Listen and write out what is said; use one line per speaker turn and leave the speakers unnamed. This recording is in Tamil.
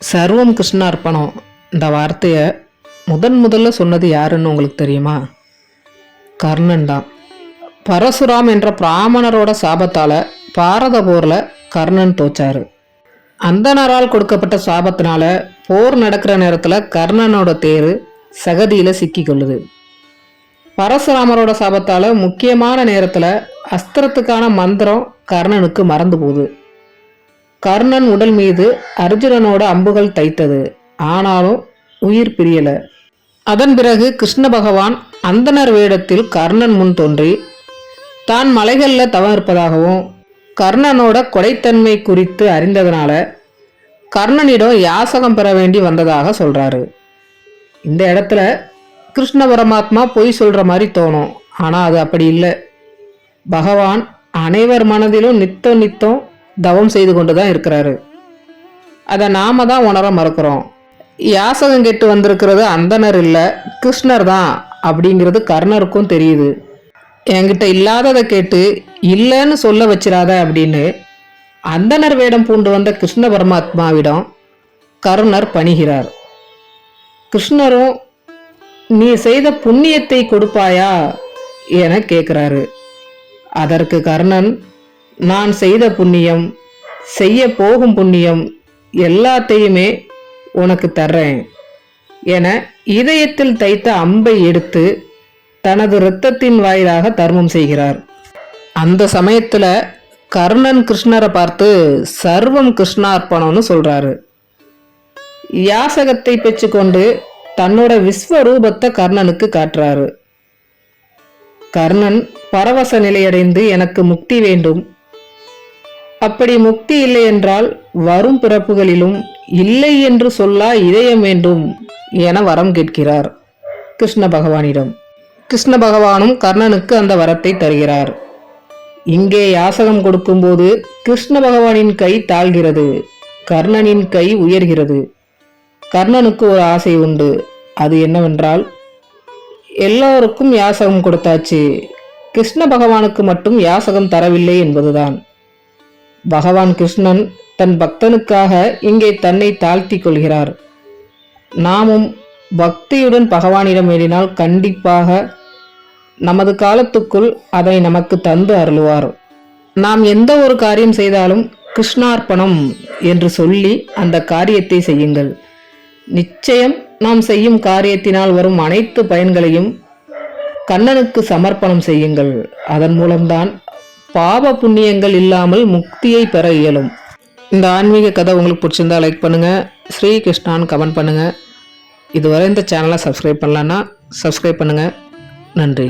சர்வம் கிருஷ்ண அர்ப்பணம் இந்த வார்த்தையை முதன் முதல்ல சொன்னது யாருன்னு உங்களுக்கு தெரியுமா? கர்ணன் தான். பரசுராம் என்ற பிராமணரோட சாபத்தால் பாரத போரில் கர்ணன் தோச்சாரு. அந்தனரால் கொடுக்கப்பட்ட சாபத்தினால போர் நடக்கிற நேரத்தில் கர்ணனோட தேர் சகதியில் சிக்கிக்கொள்ளுது. பரசுராமரோட சாபத்தால் முக்கியமான நேரத்தில் அஸ்திரத்துக்கான மந்திரம் கர்ணனுக்கு மறந்து போகுது. கர்ணன் உடல் மீது அர்ஜுனனோட அம்புகள் தைத்தது. ஆனாலும் உயிர் பிரியல. அதன் பிறகு கிருஷ்ண பகவான் அந்தனர் வேடத்தில் கர்ணன் முன் தோன்றி தான் மலைகளில் தவம் இருப்பதாகவும் கர்ணனோட கொடைத்தன்மை குறித்து அறிந்ததனால கர்ணனிடம் யாசகம் பெற வேண்டி வந்ததாக சொல்கிறாரு இந்த இடத்துல கிருஷ்ண பரமாத்மா பொய் சொல்கிற மாதிரி தோணும். ஆனால் அது அப்படி இல்லை. பகவான் அனைவர் மனதிலும் நித்தம் நித்தம் தவம் செய்து கொண்டு தான் இருக்கிறாரு. அதை நாம தான் உணர மறக்கிறோம். யாசகம் கேட்டு வந்திருக்கிறது அந்தனர் இல்லை கிருஷ்ணர் தான் அப்படிங்கிறது கர்ணருக்கும் தெரியுது. என்கிட்ட இல்லாததை கேட்டு இல்லைன்னு சொல்ல வச்சிடாத அப்படின்னு அந்தனர் வேடம் பூண்டு வந்த கிருஷ்ண பரமாத்மாவிடம் கர்ணர் பணிகிறார். கிருஷ்ணரும் நீ செய்த புண்ணியத்தை கொடுப்பாயா? என கேட்குறாரு அதற்கு கர்ணன் நான் செய்த புண்ணியம் செய்ய போகும் புண்ணியம் எல்லாத்தையுமே உனக்கு தர்றேன் என இதயத்தில் தைத்த அம்பை எடுத்து தனது இரத்தத்தின் வாயிலாக தர்மம் செய்கிறார். அந்த சமயத்தில் கர்ணன் கிருஷ்ணரை பார்த்து சர்வம் கிருஷ்ணார்ப்பணம்னு சொல்கிறாரு யாசகத்தை பெற்றுக்கொண்டு தன்னோட விஸ்வரூபத்தை கர்ணனுக்கு காட்டுறாரு. கர்ணன் பரவச நிலையடைந்து எனக்கு முக்தி வேண்டும் அப்படி முக்தி இல்லை என்றால் வரும் பிறப்புகளிலும் இல்லை என்று சொல்லா இதயம் வேண்டும் என வரம் கேட்கிறார். கிருஷ்ண பகவானிடம். கிருஷ்ண பகவானும் கர்ணனுக்கு அந்த வரத்தை தருகிறார். இங்கே யாசகம் கொடுக்கும்போது கிருஷ்ண பகவானின் கை தாழ்கிறது கர்ணனின் கை உயர்கிறது. கர்ணனுக்கு ஒரு ஆசை உண்டு. அது என்னவென்றால் எல்லோருக்கும் யாசகம் கொடுத்தாச்சு. கிருஷ்ண பகவானுக்கு மட்டும் யாசகம் தரவில்லை என்பதுதான். பகவான் கிருஷ்ணன் தன் பக்தனுக்காக இங்கே தன்னை தாழ்த்திக் கொள்கிறார். நாமும் பக்தியுடன் பகவானிடம் ஏறினால் கண்டிப்பாக நமது காலத்துக்குள் அதை நமக்கு தந்து அருளுவார். நாம் எந்த ஒரு காரியம் செய்தாலும் கிருஷ்ணார்ப்பணம் என்று சொல்லி அந்த காரியத்தை செய்யுங்கள். நிச்சயம் நாம் செய்யும் காரியத்தினால் வரும் அனைத்து பயன்களையும் கண்ணனுக்கு சமர்ப்பணம் செய்யுங்கள். அதன் மூலம்தான் பாவ புண்ணியங்கள் இல்லாமல் முக்தியை பெற இயலும். இந்த ஆன்மீக கதை உங்களுக்கு பிடிச்சிருந்தா லைக் பண்ணுங்கள் ஸ்ரீ கிருஷ்ணான்னு கமெண்ட் பண்ணுங்கள் இதுவரை இந்த சேனலை சப்ஸ்கிரைப் பண்ணலன்னா சப்ஸ்கிரைப் பண்ணுங்கள் நன்றி.